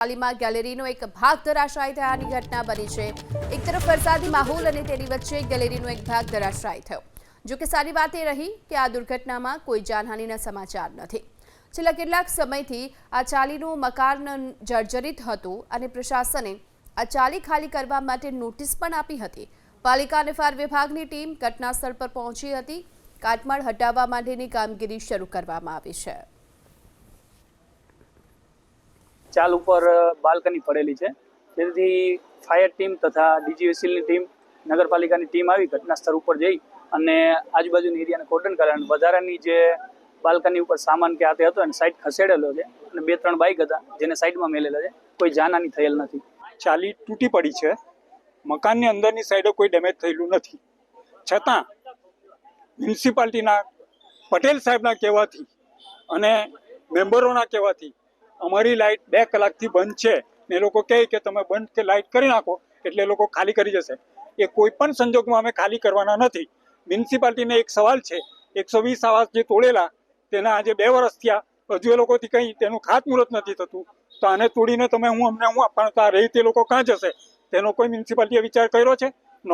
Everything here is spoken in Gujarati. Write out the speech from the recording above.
તાલીમાં ગેલેરીનો એક ભાગ ધરાશાયી થયાની ઘટના બની છે. એક તરફ વરસાદી માહોલ અને તેની વચ્ચે ગેલેરીનો એક ભાગ ધરાશાયી થયો. જો કે સારી વાત એ રહી કે આ દુર્ઘટનામાં કોઈ જાનહાનિના સમાચાર નથી. છેલ્લા કેટલાક સમયથી આ ચાલીનું મકાન જર્જરિત હતું અને પ્રશાસને આ ચાલી ખાલી કરવા માટે નોટિસ પણ આપી હતી. પાલિકા અને ફાયર વિભાગની ટીમ ઘટના સ્થળ પર પહોંચી હતી. કાટમાળ હટાવવા માટેની કામગીરી શરૂ કરવામાં આવી છે. ચાલ ઉપર બાલ્કની પડેલી છે. જેથી ફાયર ટીમ તથા ડીજીવીસીલની ટીમ, નગરપાલિકાની ટીમ આવી ઘટના સ્થળ ઉપર જઈ અને આજુબાજુની એરિયાને કોર્ડન કરે અને વધારાની જે બાલ્કની ઉપર સામાન કે આતે હતો એને સાઈડ ખસેડેલો છે અને બે ત્રણ બાઇક હતા જેને સાઈડમાં મેલેલા છે. કોઈ જાનહાની થયેલ નથી. ચાલી તૂટી પડી છે. મકાનની અંદરની સાઈડે કોઈ ડેમેજ થયેલું નથી. છતાં મ્યુનિસિપાલિટીના પટેલ સાહેબના કહેવાથી અને મેમ્બરોના કહેવાથી અમારી લાઇટ બે કલાકથી બંધ છે એ લોકો કહે કે તમે બંધ કે લાઇટ કરી નાખો એટલે લોકો ખાલી કરી જશે. એ કોઈ પણ સંજોગમાં અમે ખાલી કરવાના નથી. મ્યુનિસિપાલિટીને એક સવાલ છે. એકસો વીસ આવાસ જે તોડેલા, તેના આજે બે વર્ષ થયા. હજુ એ લોકોથી કંઈ તેનું ખાતમુહૂર્ત નથી થતું. તો આને તોડીને તમે હું અમને હું આપવાનું? તો આ રહી તે લોકો કાં જશે? તેનો કોઈ મ્યુનિસિપાલિટીએ વિચાર કર્યો છે?